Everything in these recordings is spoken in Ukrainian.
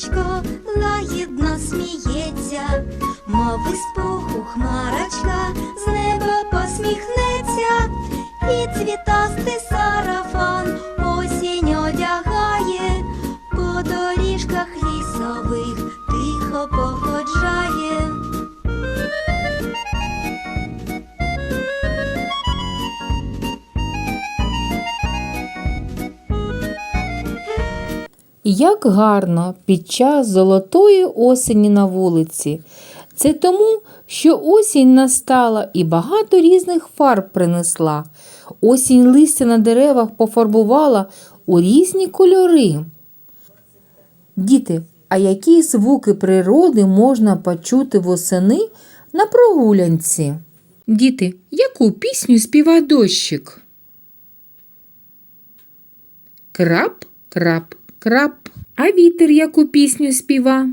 сонечко лагідно сміється, мов із пуху хмарочка з неба посміхнеться, і цвітастий сарафан осінь одягає, по доріжках Як гарно під час золотої осені на вулиці. Це тому, що осінь настала і багато різних фарб принесла. Осінь листя на деревах пофарбувала у різні кольори. Діти, а які звуки природи можна почути восени на прогулянці? Діти, яку пісню співає дощик? Крап, крап. А вітер яку пісню співа?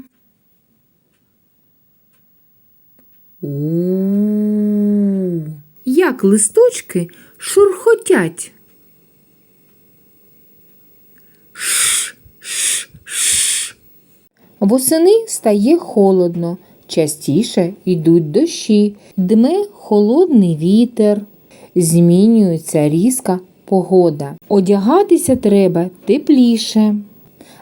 У. Як листочки шурхотять. Ш, ш, ш. Восени стає холодно, частіше йдуть дощі, дме холодний вітер, змінюється різка погода. Одягатися треба тепліше.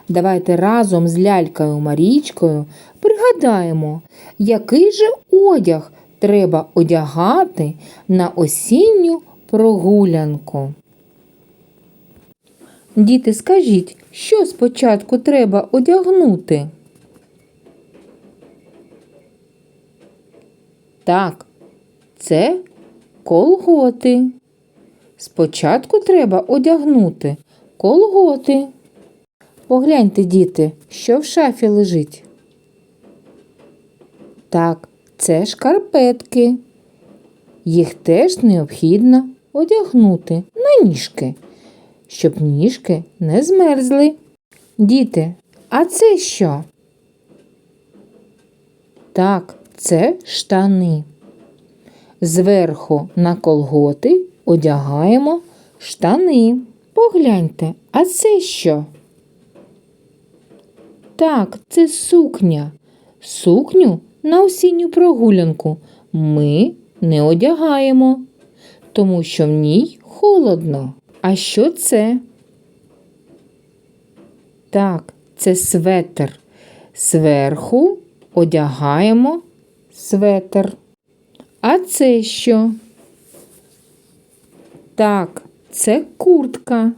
Давайте разом з лялькою Марічкою пригадаємо, який же одяг треба одягати на осінню прогулянку. Діти, скажіть, що спочатку треба одягнути? Так, це колготи. Спочатку треба одягнути колготи. Погляньте, діти, що в шафі лежить. Так, це шкарпетки. Їх теж необхідно одягнути на ніжки, щоб ніжки не змерзли. Діти, а це що? Так, це штани. Зверху на колготи одягаємо штани. Погляньте, а це що? Так, це сукня. Сукню на осінню прогулянку ми не одягаємо, тому що в ній холодно. А що це? Так, це светр. Зверху одягаємо светр. А це що? Так, це куртка.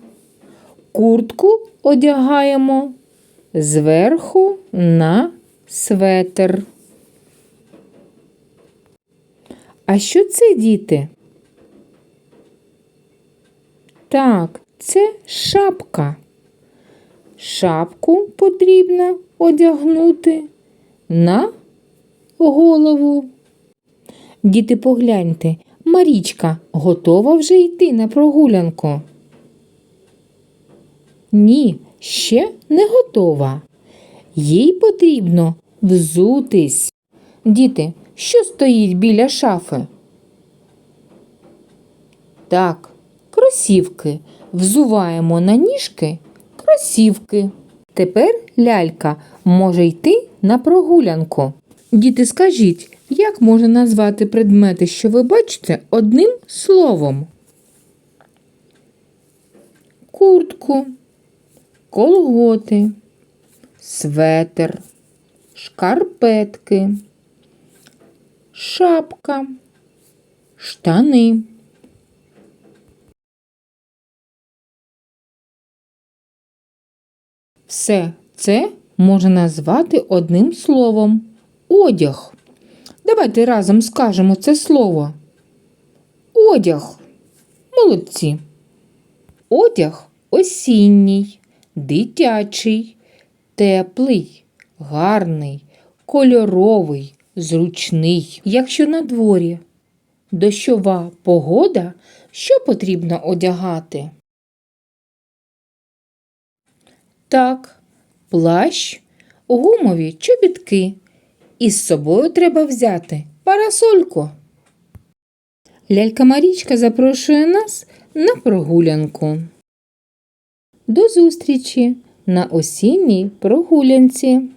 Куртку одягаємо зверху на светр. А що це, діти? Так, це шапка. Шапку потрібно одягнути на голову. Діти, погляньте, Марічка готова вже йти на прогулянку? Ні, ще не готова. Їй потрібно взутись. Діти, що стоїть біля шафи? Так, кросівки. Взуваємо на ніжки кросівки. Тепер лялька може йти на прогулянку. Діти, скажіть, як можна назвати предмети, що ви бачите, одним словом? Куртку, колготи, светр, шкарпетки, шапка, штани. Все це можна назвати одним словом одяг. Давайте разом скажемо це слово. Одяг. Молодці. Одяг осінній, дитячий, теплий, гарний, кольоровий, зручний. Якщо на дворі дощова погода, що потрібно одягати? Так, плащ, гумові чобітки. І з собою треба взяти парасольку. Лялька Марічка запрошує нас на прогулянку. До зустрічі на осінній прогулянці.